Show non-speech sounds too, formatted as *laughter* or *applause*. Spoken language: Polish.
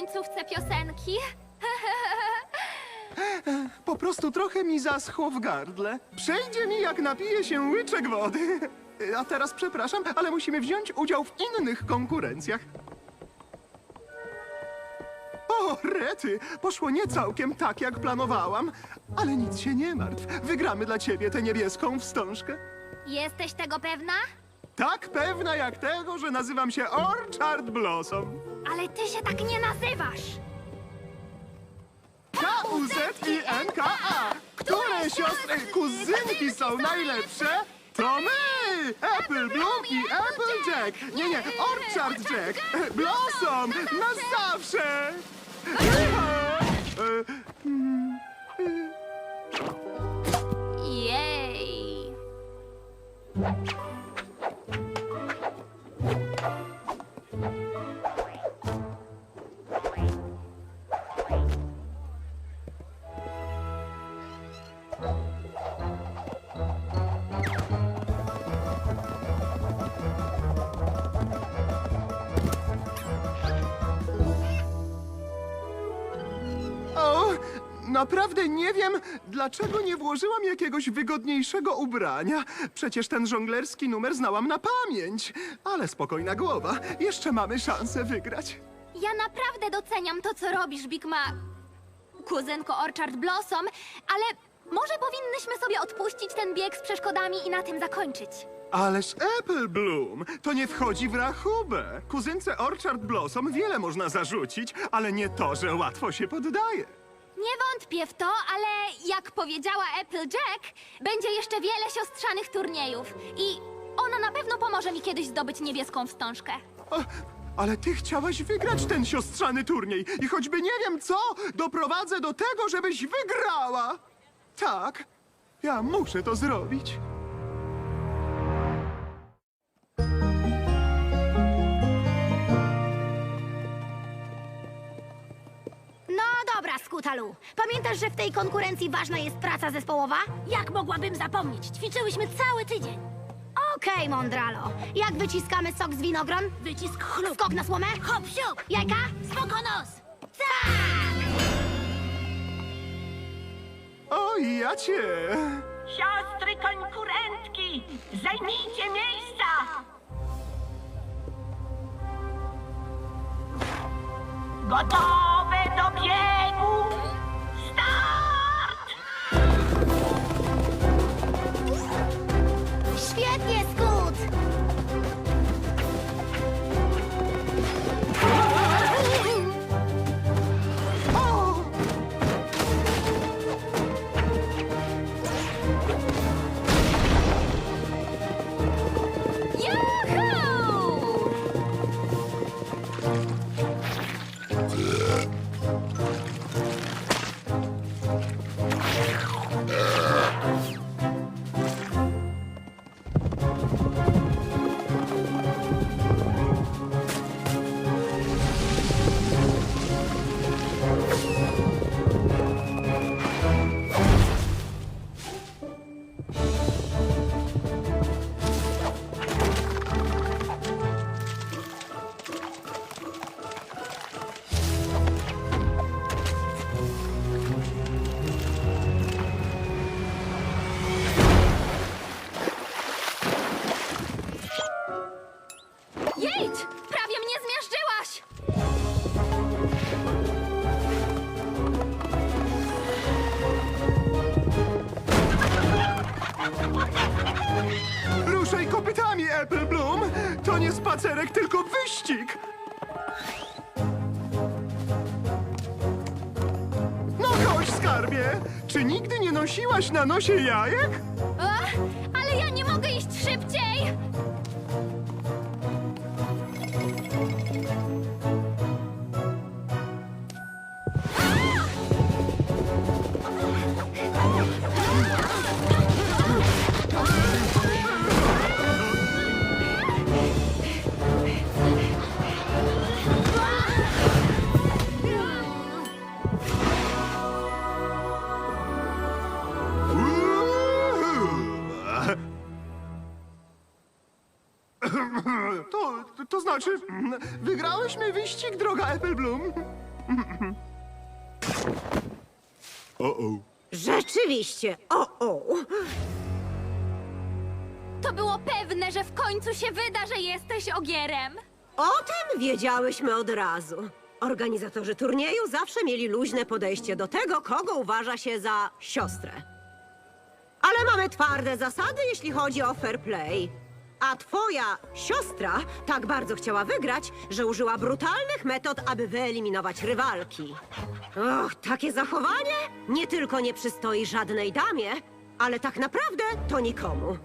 końcówce piosenki. Po prostu trochę mi zaschło w gardle. Przejdzie mi, jak napiję się łyczek wody. A teraz przepraszam, ale musimy wziąć udział w innych konkurencjach. O, Rety, poszło nie całkiem tak, jak planowałam. Ale nic się nie martw. Wygramy dla ciebie tę niebieską wstążkę. Jesteś tego pewna? Tak pewna jak tego, że nazywam się Orchard Blossom. Ale ty się tak nie nazywasz. K-U-Z-I-N-K-A! Które siostry kuzynki są najlepsze? To my! Apple Bloom i Applejack! Nie, nie, Orchard Jack! *laughs* Blossom! Na zawsze! Jej. Naprawdę nie wiem, dlaczego nie włożyłam jakiegoś wygodniejszego ubrania. Przecież ten żonglerski numer znałam na pamięć. Ale spokojna głowa, jeszcze mamy szansę wygrać. Ja naprawdę doceniam to, co robisz, Big Ma... Kuzynko Orchard Blossom, ale może powinnyśmy sobie odpuścić ten bieg z przeszkodami i na tym zakończyć. Ależ Apple Bloom, to nie wchodzi w rachubę. Kuzynce Orchard Blossom wiele można zarzucić, ale nie to, że łatwo się poddaje. Nie wątpię w to, ale jak powiedziała Applejack, będzie jeszcze wiele siostrzanych turniejów i ona na pewno pomoże mi kiedyś zdobyć niebieską wstążkę. Ale ty chciałaś wygrać ten siostrzany turniej i choćby nie wiem co, doprowadzę do tego, żebyś wygrała. Tak, ja muszę to zrobić. Dobra, Skutalu. Pamiętasz, że w tej konkurencji ważna jest praca zespołowa? Jak mogłabym zapomnieć? Ćwiczyłyśmy cały tydzień. Okej, Mondralo. Jak wyciskamy sok z winogron? Wycisk chlup. Skok na słomę? Hop, siup. Jajka? Spokonos. Tak! O, ja cię. Siostry konkurentki, zajmijcie miejsca! Gotowe do biegu! Start! Świetnie! Juhu! Ruszaj kopytami, Apple Bloom. To nie spacerek, tylko wyścig. No chodź, skarbie. Czy nigdy nie nosiłaś na nosie jajek? Ach, ale ja nie mogę iść szybciej! To, to znaczy, wygrałyśmy wyścig, droga Apple Bloom. O-o. Rzeczywiście, o, o. To było pewne, że w końcu się wyda, że jesteś ogierem. O tym wiedziałyśmy od razu. Organizatorzy turnieju zawsze mieli luźne podejście do tego, kogo uważa się za siostrę. Ale mamy twarde zasady, jeśli chodzi o fair play. A twoja siostra tak bardzo chciała wygrać, że użyła brutalnych metod, aby wyeliminować rywalki. Och, takie zachowanie nie tylko nie przystoi żadnej damie, ale tak naprawdę to nikomu.